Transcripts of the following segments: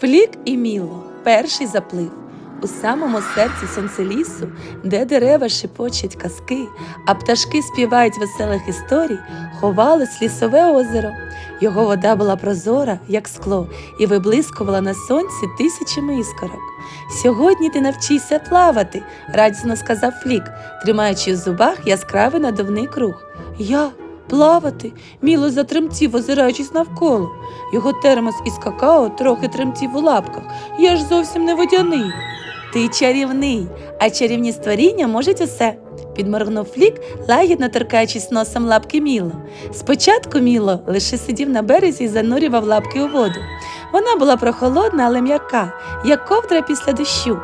Флік і Міло перший заплив. У самому серці сонцелісу, де дерева шепочуть казки, а пташки співають веселих історій, ховалось лісове озеро. Його вода була прозора, як скло, і виблискувала на сонці тисячами іскорок. Сьогодні ти навчишся плавати, радісно сказав Флік, тримаючи в зубах яскравий надувний круг. Я плавати? Міло затремтів, озираючись навколо. Його термос із какао трохи тремтів у лапках. Я ж зовсім не водяний. Ти чарівний, а чарівні створіння можуть усе. Підморгнув Флік, лагідно торкаючись носом лапки Міло. Спочатку Міло лише сидів на березі і занурював лапки у воду. Вона була прохолодна, але м'яка, як ковдра після дощу.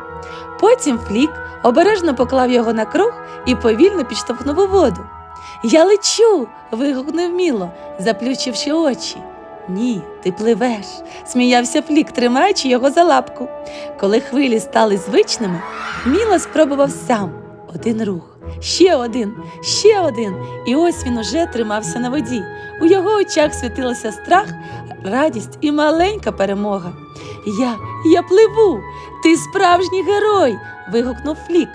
Потім Флік обережно поклав його на круг і повільно підштовхнув у воду. Я лечу. вигукнув Міло, заплющивши очі. Ні, ти пливеш, сміявся Флік, тримаючи його за лапку. Коли хвилі стали звичними, Міло спробував сам один рух, ще один, ще один, і ось він уже тримався на воді. У його очах світилося страх, радість і маленька перемога. Я, я пливу, ти справжній герой. вигукнув Флік.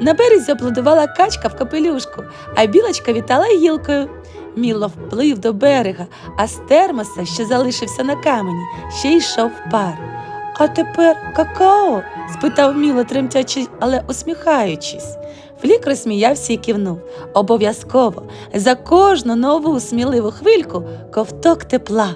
На березі аплодувала качка в капелюшку, а білочка вітала гілкою. Міло вплив до берега, а з термоса, що залишився на камені, ще йшов пар. А тепер какао? спитав Міло, тремтячи, але усміхаючись. Флік розсміявся і кивнув. Обов'язково за кожну нову сміливу хвильку ковток тепла.